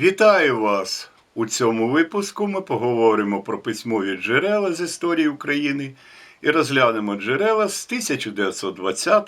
Вітаю вас! У цьому випуску ми поговоримо про письмові джерела з історії України і розглянемо джерела з 1920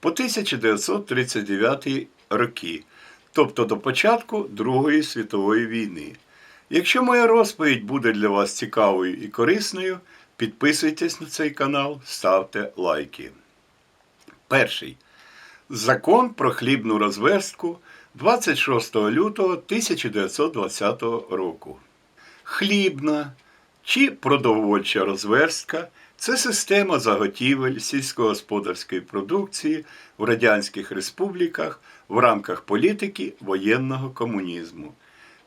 по 1939 роки, тобто до початку Другої світової війни. Якщо моя розповідь буде для вас цікавою і корисною, підписуйтесь на цей канал, ставте лайки. Перший. Закон про хлібну розверстку 26 лютого 1920 року. Хлібна чи продовольча розверстка це система заготівель сільськогосподарської продукції в радянських республіках в рамках політики воєнного комунізму.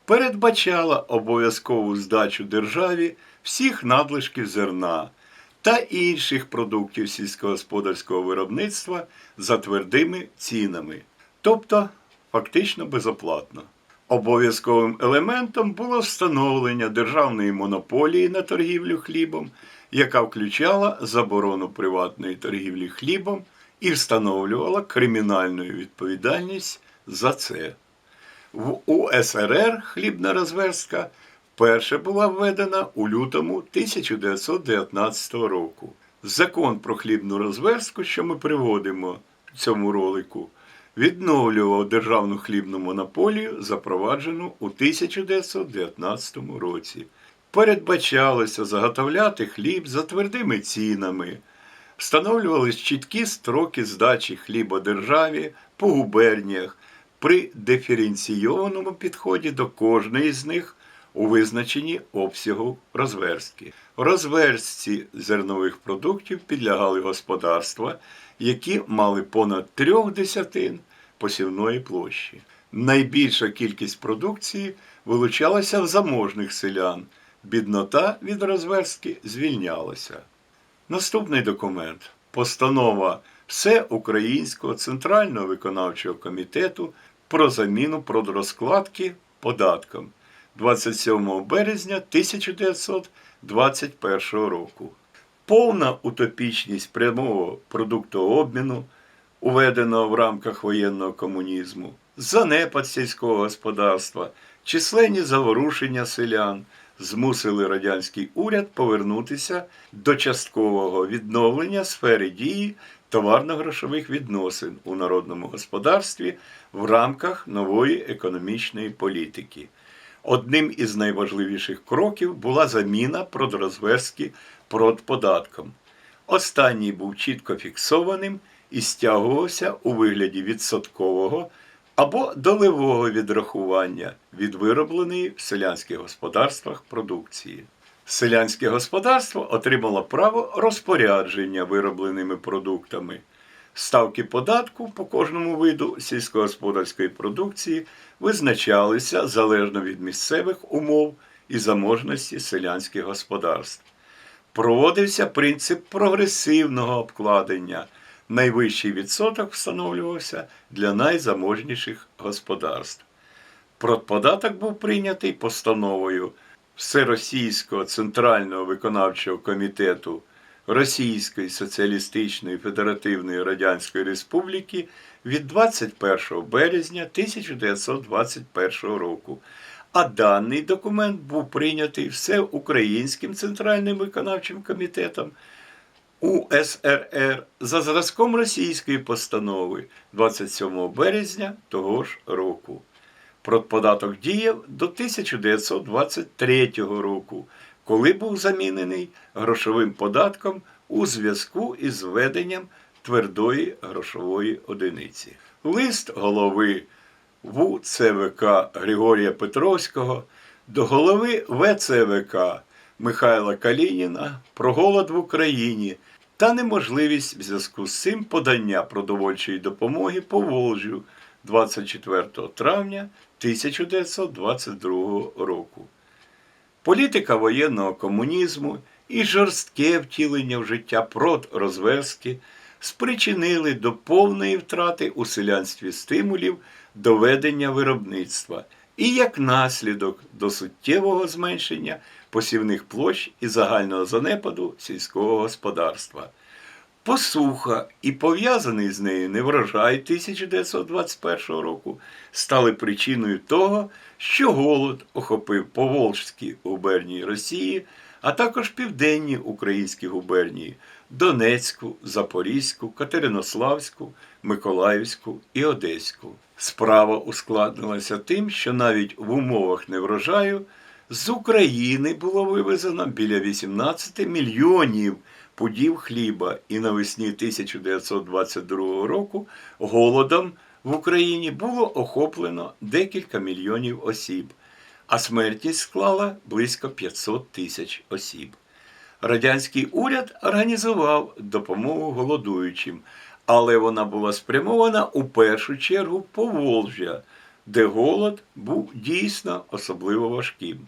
Передбачала обов'язкову здачу державі всіх надлишків зерна та інших продуктів сільськогосподарського виробництва за твердими цінами, тобто фактично безоплатно. Обов'язковим елементом було встановлення державної монополії на торгівлю хлібом, яка включала заборону приватної торгівлі хлібом і встановлювала кримінальну відповідальність за це. В УСРР хлібна розверстка вперше була введена у лютому 1919 року. Закон про хлібну розверстку, що ми приводимо в цьому ролику, відновлював державну хлібну монополію, запроваджену у 1919 році. Передбачалося заготовляти хліб за твердими цінами, встановлювались чіткі строки здачі хліба державі по губерніях при диференційованому підході до кожної з них у визначенні обсягу розверстки. Розверстці зернових продуктів підлягали господарства, які мали понад трьох десятин посівної площі. Найбільша кількість продукції вилучалася в заможних селян, біднота від розверстки звільнялася. Наступний документ постанова Всеукраїнського центрального виконавчого комітету про заміну продрозкладки податком 27 березня 1921 року. Повна утопічність прямого продуктообміну, уведеного в рамках воєнного комунізму, занепад сільського господарства, численні заворушення селян змусили радянський уряд повернутися до часткового відновлення сфери дії товарно-грошових відносин у народному господарстві в рамках нової економічної політики. Одним із найважливіших кроків була заміна продрозв'язки продподатком. Останній був чітко фіксованим і стягувався у вигляді відсоткового або долевого відрахування від виробленої в селянських господарствах продукції. Селянське господарство отримало право розпорядження виробленими продуктами. Ставки податку по кожному виду сільськогосподарської продукції визначалися залежно від місцевих умов і заможності селянських господарств. Проводився принцип прогресивного обкладення. Найвищий відсоток встановлювався для найзаможніших господарств. Продподаток був прийнятий постановою Всеросійського Центрального виконавчого комітету Російської Соціалістичної Федеративної Радянської Республіки від 21 березня 1921 року. А даний документ був прийнятий Всеукраїнським Центральним виконавчим комітетом УСРР за зразком російської постанови 27 березня того ж року. Продподаток діяв до 1923 року, коли був замінений грошовим податком у зв'язку із введенням твердої грошової одиниці. Лист голови ВЦВК Григорія Петровського до голови ВЦВК Михайла Калініна про голод в Україні та неможливість в зв'язку з цим подання продовольчої допомоги по Волжю 24 травня 1922 року. Політика воєнного комунізму і жорстке втілення в життя продрозв'язки спричинили до повної втрати у селянстві стимулів до ведення виробництва і як наслідок до суттєвого зменшення посівних площ і загального занепаду сільського господарства. Посуха і пов'язаний з нею неврожай 1921 року стали причиною того, що голод охопив Поволжські губернії Росії, а також південні українські губернії Донецьку, Запорізьку, Катеринославську, Миколаївську і Одеську. Справа ускладнилася тим, що навіть в умовах неврожаю з України було вивезено біля 18 мільйонів пудів хліба, і навесні 1922 року голодом в Україні було охоплено декілька мільйонів осіб, а смертність склала близько 500 тисяч осіб. Радянський уряд організував допомогу голодуючим, але вона була спрямована у першу чергу в Поволжя, де голод був дійсно особливо важким.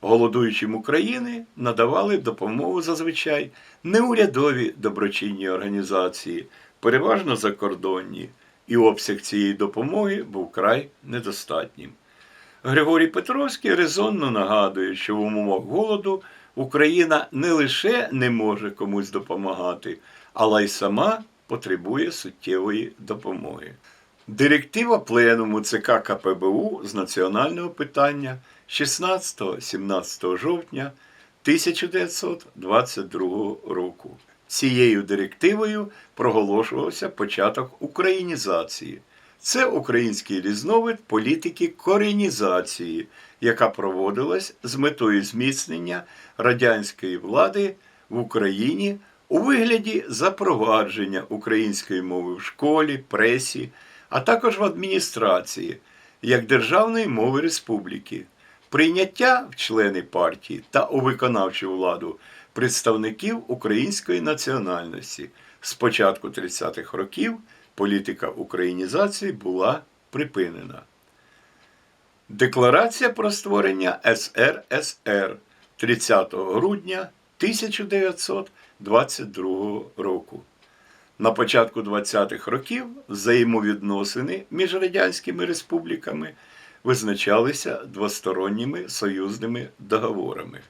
Голодуючим України надавали допомогу зазвичай неурядові доброчинні організації, переважно закордонні, і обсяг цієї допомоги був край недостатнім. Григорій Петровський резонно нагадує, що в умовах голоду Україна не лише не може комусь допомагати, але й сама потребує суттєвої допомоги. Директива Пленуму ЦК КПБУ з національного питання 16-17 жовтня 1922 року. Цією директивою проголошувався початок українізації. Це український різновид політики коренізації, яка проводилась з метою зміцнення радянської влади в Україні у вигляді запровадження української мови в школі, пресі, а також в адміністрації як державної мови республіки, прийняття в члени партії та у виконавчу владу представників української національності. З початку 30-х років політика українізації була припинена. Декларація про створення СРСР 30 грудня 1922 року. На початку 20-х років взаємовідносини між радянськими республіками визначалися двосторонніми союзними договорами.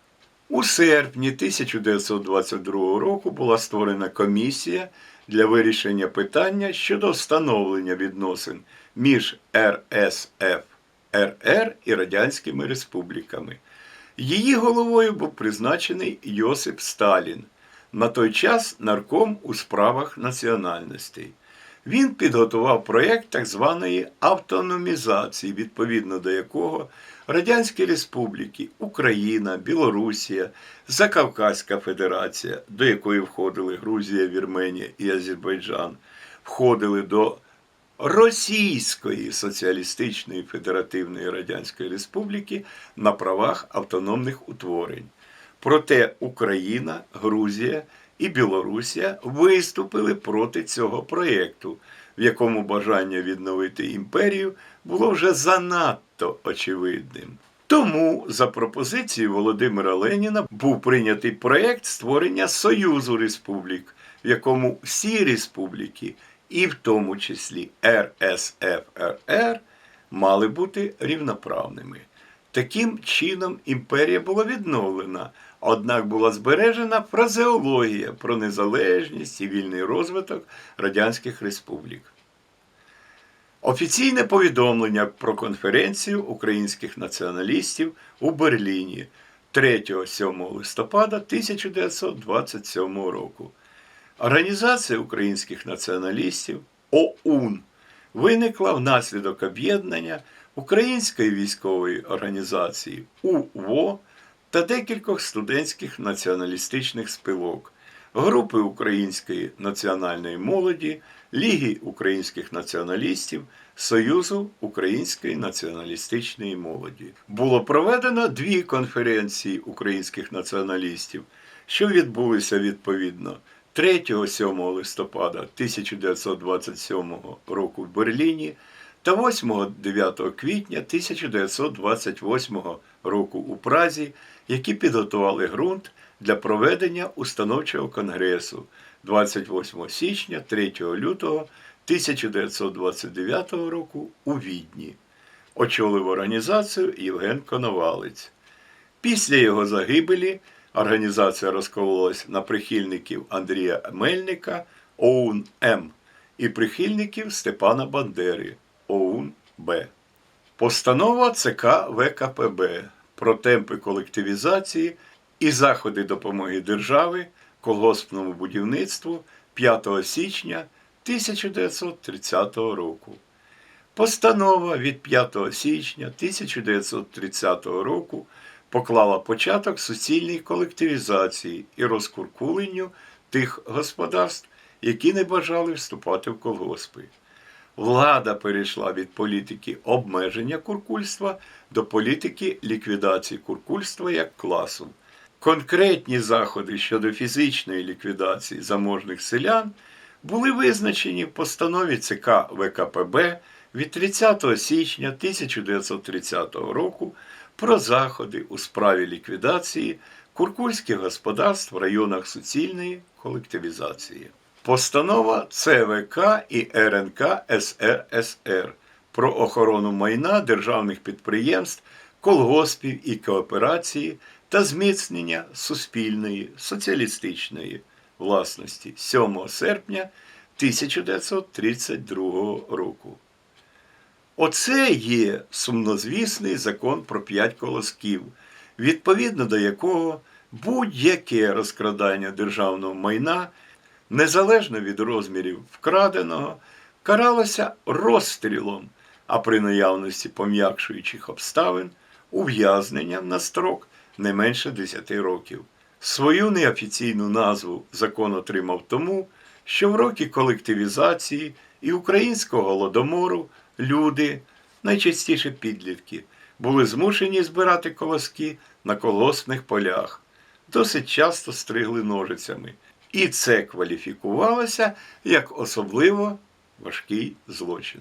У серпні 1922 року була створена комісія для вирішення питання щодо встановлення відносин між РСФ РР і Радянськими республіками. Її головою був призначений Йосип Сталін, на той час нарком у справах національностей. Він підготував проєкт так званої автономізації, відповідно до якого Радянські Республіки, Україна, Білорусія, Закавказька Федерація, до якої входили Грузія, Вірменія і Азербайджан, входили до Російської Соціалістичної Федеративної Радянської Республіки на правах автономних утворень. Проте Україна, Грузія і Білорусія виступили проти цього проєкту, в якому бажання відновити імперію було вже занадто очевидним. Тому за пропозицією Володимира Леніна був прийнятий проєкт створення Союзу Республік, в якому всі республіки, і в тому числі РСФРР, мали бути рівноправними. Таким чином імперія була відновлена, однак була збережена фразеологія про незалежність і вільний розвиток радянських республік. Офіційне повідомлення про конференцію українських націоналістів у Берліні 3-7 листопада 1927 року. Організація українських націоналістів ОУН виникла внаслідок об'єднання Української військової організації УВО та декількох студентських націоналістичних спілок, групи української національної молоді, Ліги українських націоналістів, Союзу української націоналістичної молоді. Було проведено дві конференції українських націоналістів, що відбулися відповідно 3-7 листопада 1927 року в Берліні та 8-9 квітня 1928 року у Празі, які підготували ґрунт для проведення установчого конгресу 28 січня 3 лютого 1929 року у Відні. Очолив організацію Євген Коновалець. Після його загибелі Організація розкололась на прихильників Андрія Мельника ОУН М і прихильників Степана Бандери ОУН Б. Постанова ЦК ВКПБ про темпи колективізації і заходи допомоги держави колгоспному будівництву 5 січня 1930 року. Постанова від 5 січня 1930 року поклала початок суцільній колективізації і розкуркуленню тих господарств, які не бажали вступати в колгоспи. Влада перейшла від політики обмеження куркульства до політики ліквідації куркульства як класу. Конкретні заходи щодо фізичної ліквідації заможних селян були визначені в постанові ЦК ВКПБ від 30 січня 1930 року про заходи у справі ліквідації куркульських господарств в районах суцільної колективізації. Постанова ЦВК і РНК СРСР про охорону майна державних підприємств, колгоспів і кооперації та зміцнення суспільної соціалістичної власності 7 серпня 1932 року. Оце є сумнозвісний закон про п'ять колосків, відповідно до якого будь-яке розкрадання державного майна, незалежно від розмірів вкраденого, каралося розстрілом, а при наявності пом'якшуючих обставин ув'язненням на строк не менше 10 років. Свою неофіційну назву закон отримав тому, що в роки колективізації і українського голодомору люди, найчастіше підлітки, були змушені збирати колоски на колосних полях, досить часто стригли ножицями. І це кваліфікувалося як особливо важкий злочин.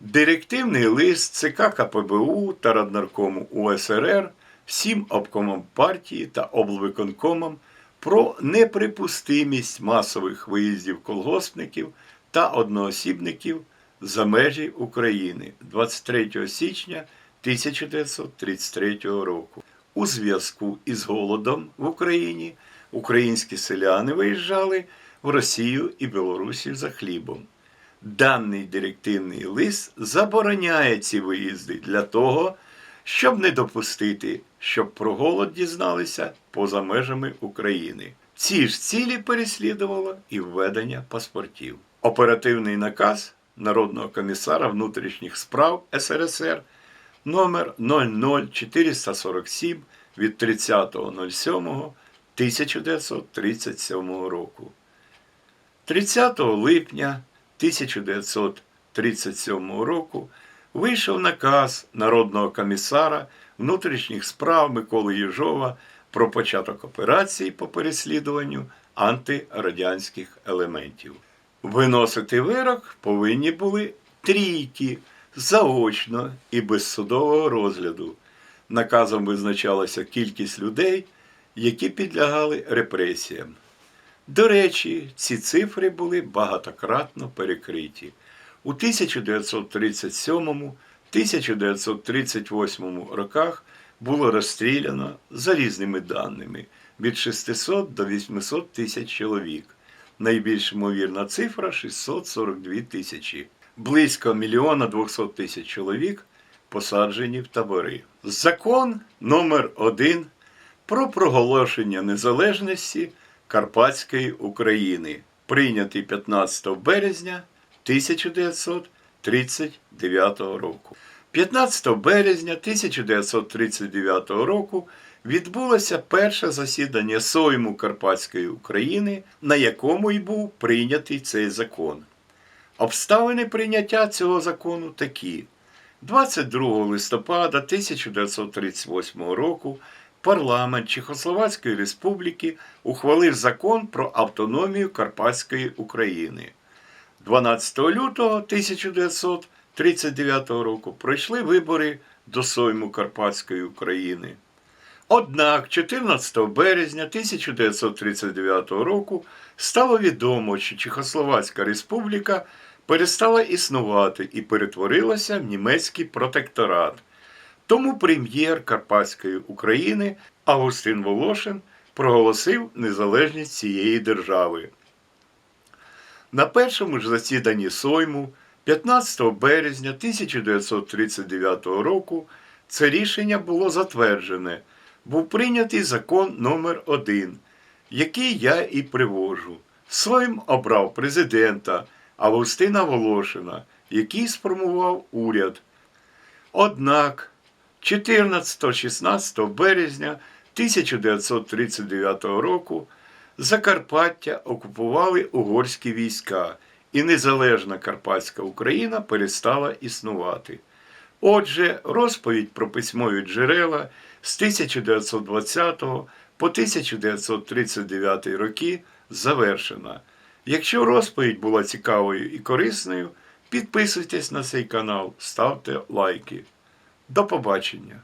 Директивний лист ЦК КПБУ та Раднаркому УСРР всім обкомам партії та облвиконкомам про неприпустимість масових виїздів колгоспників та одноосібників за межі України 23 січня 1933 року. У зв'язку із голодом в Україні українські селяни виїжджали в Росію і Білорусію за хлібом. Даний директивний лист забороняє ці виїзди для того, щоб не допустити, щоб про голод дізналися поза межами України. Ці ж цілі переслідувало і введення паспортів. Оперативний наказ Народного комісара внутрішніх справ СРСР номер 00447 від 30.07.1937 року. 30 липня 1937 року вийшов наказ Народного комісара внутрішніх справ Миколи Єжова про початок операції по переслідуванню антирадянських елементів. Виносити вирок повинні були трійки заочно і без судового розгляду. Наказом визначалася кількість людей, які підлягали репресіям. До речі, ці цифри були багатократно перекриті. У 1937-1938 роках було розстріляно за різними даними від 600 до 800 тисяч чоловік. Найбільш ймовірна цифра 642 тисячі. Близько мільйона 200 тисяч чоловік посаджені в табори. Закон номер 1 про проголошення незалежності Карпатської України, прийнятий 15 березня 1939 року. 15 березня 1939 року відбулося перше засідання Сойму Карпатської України, на якому й був прийнятий цей закон. Обставини прийняття цього закону такі: 22 листопада 1938 року парламент Чехословацької Республіки ухвалив закон про автономію Карпатської України. 12 лютого 1939 року пройшли вибори до Сойму Карпатської України. Однак 14 березня 1939 року стало відомо, що Чехословацька Республіка перестала існувати і перетворилася в німецький протекторат. Тому прем'єр Карпатської України Августин Волошин проголосив незалежність цієї держави. На першому ж засіданні Сойму 15 березня 1939 року це рішення було затверджене. Був прийнятий закон номер 1 який я і привожу. Сойм обрав президента Августина Волошина, який сформував уряд. Однак 14-16 березня 1939 року Закарпаття окупували угорські війська, і незалежна Карпатська Україна перестала існувати. Отже, розповідь про письмові джерела з 1920 по 1939 роки завершена. Якщо розповідь була цікавою і корисною, підписуйтесь на цей канал, ставте лайки. До побачення!